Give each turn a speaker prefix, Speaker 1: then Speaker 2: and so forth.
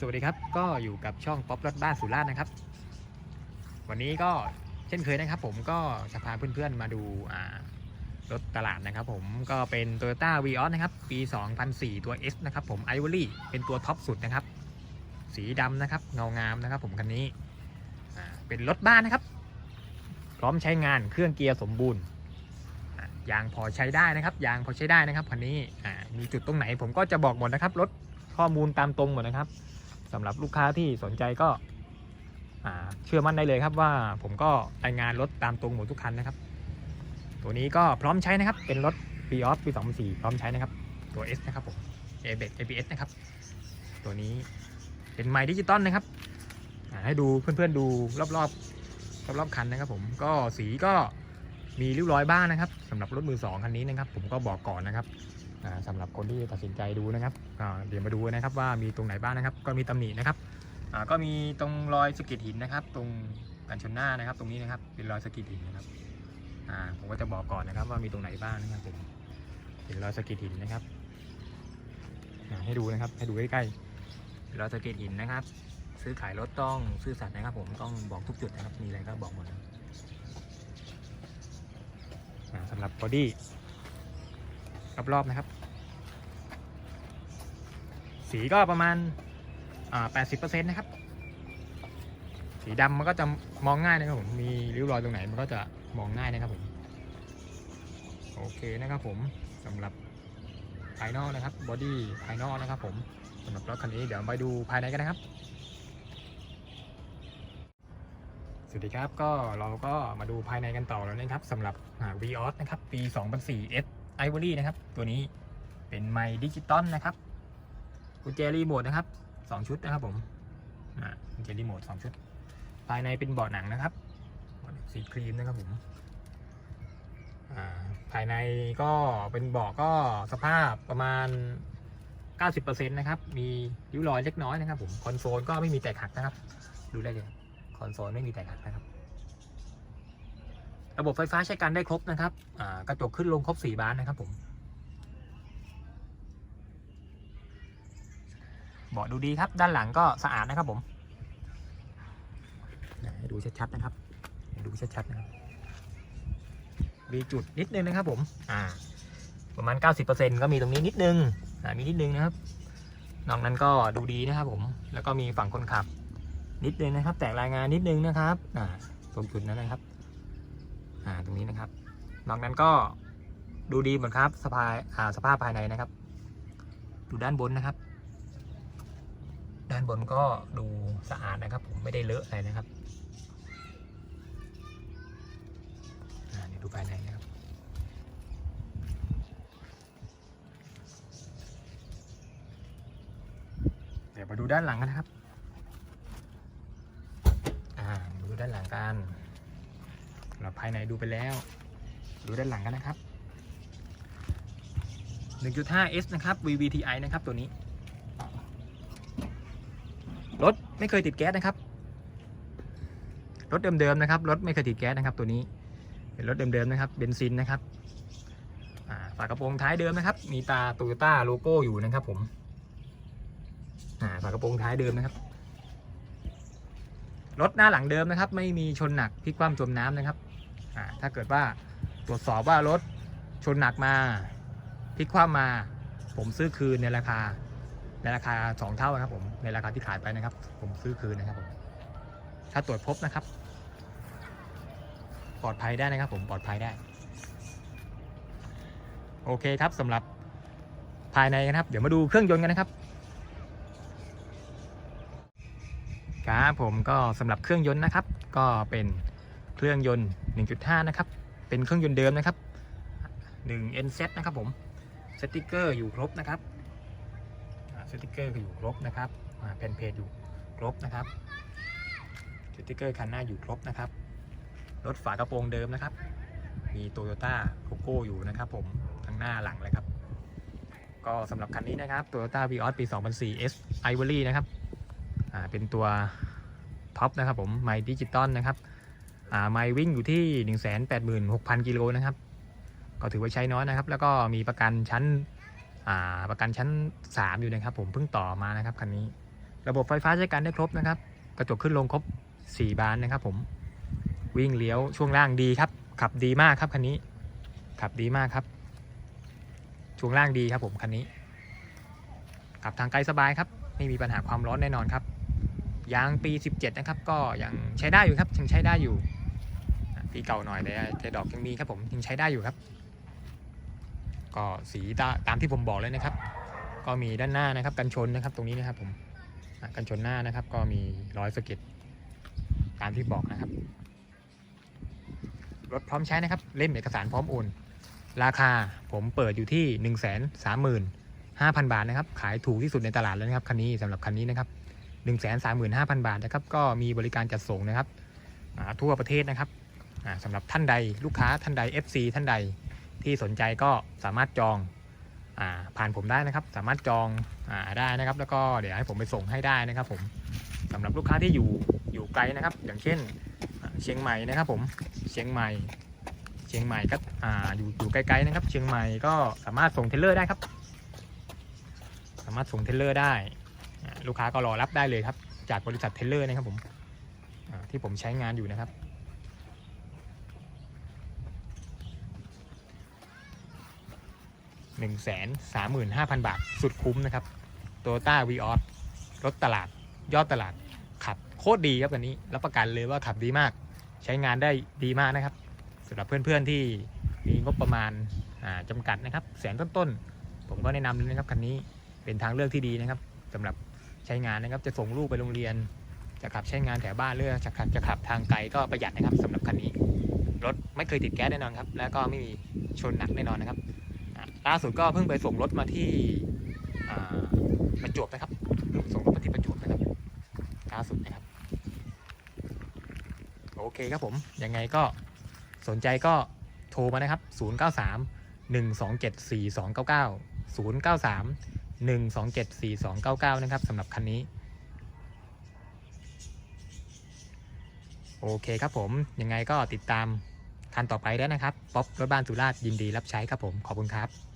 Speaker 1: สวัสดีครับ ก็อยู่กับช่องป๊อปรถบ้านสุราษฎร์นะครับ วันนี้ก็เช่นเคยนะครับ ผมก็จะพาเพื่อนๆมาดูรถตลาดนะครับ ผมก็เป็น Toyota v ีออสนะครับ ปี 2004 ตัว S นะครับ ผม Ivory เป็นตัวท็อปสุดนะครับ สีดำนะครับ เงางามนะครับ ผมคันนี้เป็นรถบ้านนะครับ พร้อมใช้งานเครื่องเกียร์สมบูรณ์ยางพอใช้ได้นะครับ ยางพอใช้ได้นะครับคันนี้มีจุดตรงไหนผมก็จะบอกหมดนะครับรถข้อมูลตามตรงหมดนะครับ สำหรับลูกค้าที่สนใจก็เชื่อมั่นได้เลยครับว่าผมก็รายงานรถตามตรงหมดทุกคันนะครับ ตัวนี้ก็พร้อมใช้นะครับ เป็นรถ p ีออสปี2004พร้อมใช้นะครับ ตัว S นะครับผม a b e c ABS นะครับ ตัวนี้เป็นไมค์ดิจิตอลนะครับ ให้ดูเพื่อนๆดูรอบๆรอบๆคันนะครับ ผมก็สีก็มีริ้วรอยบ้างนะครับสำหรับรถมือสองคันนี้นะครับ ผมก็บอกก่อนนะครับ สำหรับคนที่ตัดสินใจดูนะครับเดี๋ยวมาดูนะครับว่ามีตรงไหนบ้างนะครับ ก็มีตำหนินะครับก็มีตรงรอยสะก็ดหินนะครับ ตรงกันชนหน้านะครับ ตรงนี้นะครับเป็นรอยสะก็ดหินนะครับผมก็จะบอกก่อนนะครับ ว่ามีตรงไหนบ้างนะครับผมเป็นรอยสะก็ดหินนะครับให้ดูนะครับ ให้ดูใกล้ๆเรอยสะก็ดหินนะครับ ซื้อขายรถต้องซื่อสัตย์นะครับ ผมต้องบอกทุกจุดนะครับ มีอะไรก็บอกหมดนะอ่าสำหรับบอดี้รอบๆนะครับ สีก็ประมาณอ่า80%นะครับ สีดำมันก็จะมองง่ายนะครับผม มีริ้วรอยตรงไหนมันก็จะมองง่ายนะครับผม โอเคนะครับผมสำหรับภายนอกนะครับบอดี้ภายนอกนะครับผมสำหรับรถคันนี้เดี๋ยวไปดูภายในกันนะครับ สวัสดีครับก็เราก็มาดูภายในกันต่อแล้วนะครับสำหรับวีออสนะครับปี 2004 S Ivory นะครับ ตัวนี้เป็นไมค์ดิจิตอลนะครับ กุญแจรีโมทนะครับ2ชุดนะครับผมกุญแจรีโมท2ชุด ภายในเป็นเบาะหนังนะครับสีครีมนะครับผมภายในก็เป็นเบาะก็สภาพประมาณ 90%นะครับ มีริ้วรอยเล็กน้อยนะครับผมคอนโซลก็ไม่มีแตกหักนะครับ ดูได้เลยคอนโซลไม่มีแตกหักนะครับ ระบบไฟฟ้าใช้การได้ครบนะครับกระจกขึ้นลงครบ 4 บานนะครับผม เบาะดูดีครับ ด้านหลังก็สะอาดนะครับผมให้ดูชัดๆนะครับดูชัดๆนะครับมีจุดนิดนึงนะครับผมอ่าประมาณ 90%ก็มีตรงนี้นิดนึงอ่ามีนิดนึงนะครับนอกนั้นก็ดูดีนะครับผม แล้วก็มีฝั่งคนขับ นิดนึงนะครับ แตกรายงานนิดนึงนะครับอ่าตรงจุดนั้นนะครับอ่าตรงนี้นะครับ นอกนั้นก็ดูดีหมดครับสภาพอ่าสภาพภายในนะครับ ดูด้านบนนะครับ ด้านบนก็ดูสะอาดนะครับ ผมไม่ได้เลอะอะไรนะครับเดี๋ยวดูภายในนะครับ เดี๋ยวมาดูด้านหลังกันนะครับอ่าดูด้านหลังกันเราภายในดูไปแล้ว ดูด้านหลังกันนะครับ 1.5S นะครับ VVTi นะครับตัวนี้ รถ ไม่เคยติดแก๊สนะครับ รถเดิมๆนะครับ รถไม่เคยติดแก๊สนะครับ ตัวนี้ เป็นรถเดิมๆนะครับ เบนซินนะครับฝากระโปรงท้ายเดิมนะครับ มีตาโตโยต้าโลโก้อยู่นะครับ ผมฝากระโปรงท้ายเดิมนะครับ รถหน้าหลังเดิมนะครับ ไม่มีชนหนักพลิกคว่ำจมน้ำนะครับถ้าเกิดว่าตรวจสอบว่ารถชนหนักมาพลิกคว่ำมา ผมซื้อคืนในราคา ในราคาสองเท่านะครับผมในราคาที่ขายไปนะครับ ผมซื้อคืนนะครับผมถ้าตรวจพบนะครับ ปลอดภัยได้นะครับ ผมปลอดภัยได้ โอเคครับสำหรับภายในนะครับ เดี๋ยวมาดูเครื่องยนต์กันนะครับครับผมก็สำหรับเครื่องยนต์นะครับ ก็เป็นเครื่องยนต์ 1.5 นะครับ เป็นเครื่องยนต์เดิมนะครับ 1 NZ นะครับผมสติกเกอร์อยู่ครบนะครับ สติกเกอร์ก็อยู่ครบนะครับแผ่นเพจอยู่ครบนะครับสติกเกอร์คันหน้าอยู่ครบนะครับ รถฝากระโปรงเดิมนะครับ มีโตโยต้าโลโก้อยู่นะครับ ผมทั้งหน้าหลังเลยครับ ก็สำหรับคันนี้นะครับ Toyota Vios ปี 2004 S Ivory นะครับอ่าเป็นตัวท็อปนะครับผมไมดิจิตอลนะครับอ่าไมวิ่งอยู่ที่ 186,000 กิโลนะครับ ก็ถือว่าใช้น้อยนะครับ แล้วก็มีประกันชั้น ประกันชั้น 3 อยู่นะครับผมเพิ่งต่อมานะครับคันนี้ ระบบไฟฟ้าใช้การได้ครบนะครับ กระจกขึ้นลงครบ 4 บานนะครับผมวิ่งเลี้ยวช่วงล่างดีครับ ขับดีมากครับคันนี้ ขับดีมากครับ ช่วงล่างดีครับผมคันนี้ ขับทางไกลสบายครับ ไม่มีปัญหาความร้อนแน่นอนครับยางปี 17 นะครับ ก็ยังใช้ได้อยู่ครับยังใช้ได้อยู่ปีเก่าหน่อยแต่แต่ดอกยังมีครับผมยังใช้ได้อยู่ครับ ก็สีตามที่ผมบอกเลยนะครับ ก็มีด้านหน้านะครับกันชนนะครับตรงนี้นะครับผมกันชนหน้านะครับ ก็มีรอยสะเก็ดตามที่บอกนะครับรถพร้อมใช้นะครับ เล่มเอกสารพร้อมโอนราคาผมเปิดอยู่ที่ 1 3 5 0 0 0 บาทนะครับ ขายถูกที่สุดในตลาดแล้วนะครับคันนี้สำหรับคันนี้นะครับ 1 3 5 0 0 0 บาทนะครับ ก็มีบริการจัดส่งนะครับทั่วประเทศนะครับอ่าสำหรับท่านใดลูกค้าท่านใด FC ท่านใด ที่สนใจก็สามารถจองอาผ่านผมได้นะครับ สามารถจองอาได้นะครับ แล้วก็เดี๋ยวให้ผมไปส่งให้ได้นะครับ ผมสำหรับลูกค้าที่อยู่อยู่ไกลนะครับ อย่างเช่นเชียงใหม่นะครับผมเชียงใหม่ เชียงใหม่ก็อ่าอยู่อยู่ไกลๆนะครับ เชียงใหม่ก็สามารถส่งเทเลอร์ได้ครับ สามารถส่งเทเลอร์ได้ ลูกค้าก็รอรับได้เลยครับ จากบริษัทเทเลอร์นะครับผมที่ผมใช้งานอยู่นะครับ 1 3 5 0 0 0 บาท สุดคุ้มนะครับ Toyota v ีออสรถตลาด ยอดตลาด ขับโคตรดีครับคันนี้ รับประกันเลยว่าขับดีมาก ใช้งานได้ดีมากนะครับสำหรับเพื่อนๆที่มีงบประมาณาจำกัดนะครับแสนต้นๆ ผมก็แนะนำเลยนะครับคันนี้เป็นทางเลือกที่ดีนะครับสำหรับใช้งานนะครับจะส่งลูกไปโรงเรียน จะขับใช้งานแถวบ้านเรือจะขับจะขับทางไกลก็ประหยัดนะครับสำหรับคันนี้ รถไม่เคยติดแก๊สแน่นอนครับ แล้วก็ไม่มีชนหนักแน่นอนนะครับ ล่าสุดก็เพิ่งไปส่งรถมาที่ประจวบนะครับเพิ่งส่งรถมาที่ประจวบนะครับล่าสุดนะครับ โอเคครับผม ยังไงก็สนใจก็โทรมานะครับ 093 127 4299 093 127 4299 นะครับสำหรับคันนี้ โอเคครับผม ยังไงก็ติดตามคันต่อไปได้นะครับ ป๊อปรถบ้านสุราษฎร์ยินดีรับใช้ครับผม ขอบคุณครับ